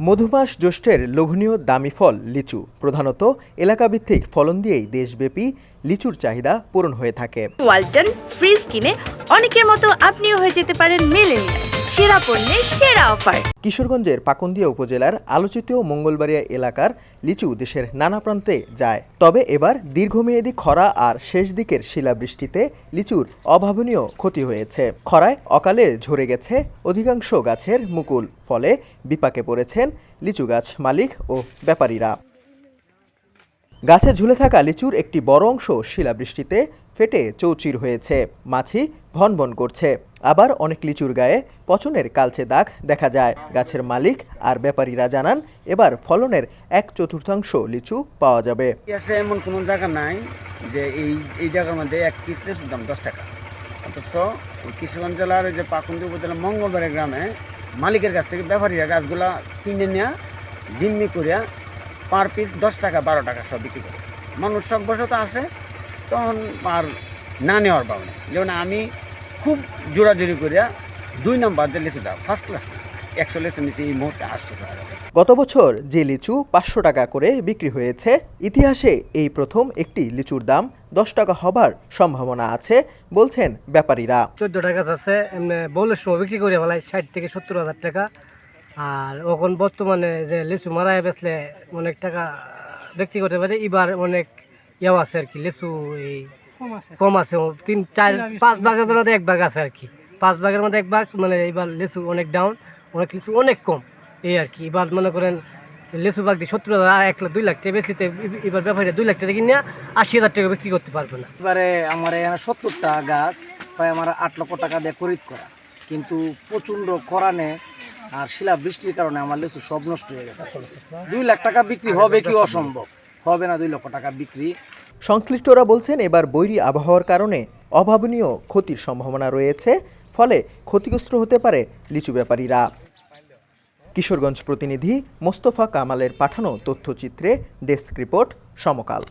মধুমাস জ্যৈষ্ঠের লোভনীয় দামি ফল লিচু। প্রধানত এলাকাভিত্তিক ফলন দিয়েই দেশব্যাপী লিচুর চাহিদা পূরণ হয়ে থাকে। ওয়ালটন ফ্রিজ কিনে অনেকের মতো আপনিও হয়ে যেতে পারেন মেলেনিয়া সেরা পণ্যের সেরা অফার। কিশোরগঞ্জের পাকুন্দিয়া উপজেলার আলোচিত মঙ্গলবাড়িয়া এলাকার লিচু দেশের নানা প্রান্তে যায়। তবে এবার দীর্ঘমেয়াদী খরা আর শেষ দিকের শিলাবৃষ্টিতে লিচুর অভাবনীয় ক্ষতি হয়েছে। খরায় অকালে ঝরে গেছে অধিকাংশ গাছের মুকুল, ফলে বিপাকে পড়েছেন লিচু গাছ মালিক ও ব্যাপারীরা। গাছে ঝুলে থাকা লিচুর একটি বড় অংশ শিলাবৃষ্টিতে ফেটে চৌচির হয়েছে। মাছি ভনভন করছে। আবার অনেক লিচুর গায়ে পচনের কালচে দাগ দেখা যায়। গাছের মালিক আর ব্যাপারীরা জানান, এবার ফলনের এক চতুর্থাংশ লিচু পাওয়া যাবে। এমন কোনো জায়গা নাই যে এই এই জায়গার মধ্যে এক পিস দাম দশ টাকা। অথচ কিশোরগঞ্জ জেলার যে পাকুন্দি উপজেলার মঙ্গলবাড়ি গ্রামে মালিকের কাছ থেকে ব্যাপারীরা গাছগুলা কিনে নেওয়া জিম্মি করিয়া পার পিস দশ টাকা বারো টাকা সব বিক্রি করে। মানুষ সব বসত আসে তখন আর না নেওয়ার পাবে না। যেমন আমি খুব জোরাজুরি করিয়া দুই নম্বর যে লিচুটা ফার্স্ট ক্লাস একশো লিচু নিচে এই মুহূর্তে হাজার গত বছর যে লিচু পাঁচশো টাকা করে বিক্রি হয়েছে ইতিহাসে এই প্রথম একটি লিচুর দাম দশ টাকা হবার সম্ভাবনা আছে বলছেন ব্যাপারীরা। চোদ্দোটা টাকা আছে এমনি বউলের সময় বিক্রি করে ফেলায় ষাট থেকে সত্তর হাজার টাকা। আর এখন বর্তমানে যে লিচু মারায় বেচলে অনেক টাকা বিক্রি করতে পারে এবার অনেক ইয়াও আছে আর কি লিচু এই কম আছে। তিন চার পাঁচ ভাগের মধ্যে এক ভাগ আছে আর কি। পাঁচ ভাগের মধ্যে এক ভাগ মানে এবার লিচু অনেক ডাউন অনেক লিচু অনেক কম এই আর কি। এবার মনে করেন লিচু বাগ দিয়ে সত্তর হাজার এক লাখ দুই লাখ টাকা বেশিতে এবার ব্যাপারে দুই লাখ টাকা কিনে আশি হাজার টাকা বিক্রি করতে পারবে না। এবারে আমার এখানে সত্তরটা গাছ প্রায় আমার আট লক্ষ টাকা দিয়ে খরিদ করা। কিন্তু প্রচণ্ড করানে আর শিলা বৃষ্টির কারণে আমার লিচু সব নষ্ট হয়ে গেছে। দুই লাখ টাকা বিক্রি হবে কি অসম্ভব? হবে না দুই লক্ষ টাকা বিক্রি। সংশ্লিষ্টরা বলছেন, এবার বৈরী আবহাওয়ার কারণে অভাবনীয় ক্ষতির সম্ভাবনা রয়েছে, ফলে ক্ষতিগ্রস্ত হতে পারে লিচু ব্যাপারীরা। কিশোরগঞ্জ প্রতিনিধি মোস্তফা কামালের পাঠানো তথ্যচিত্রে ডেস্ক রিপোর্ট সমকাল।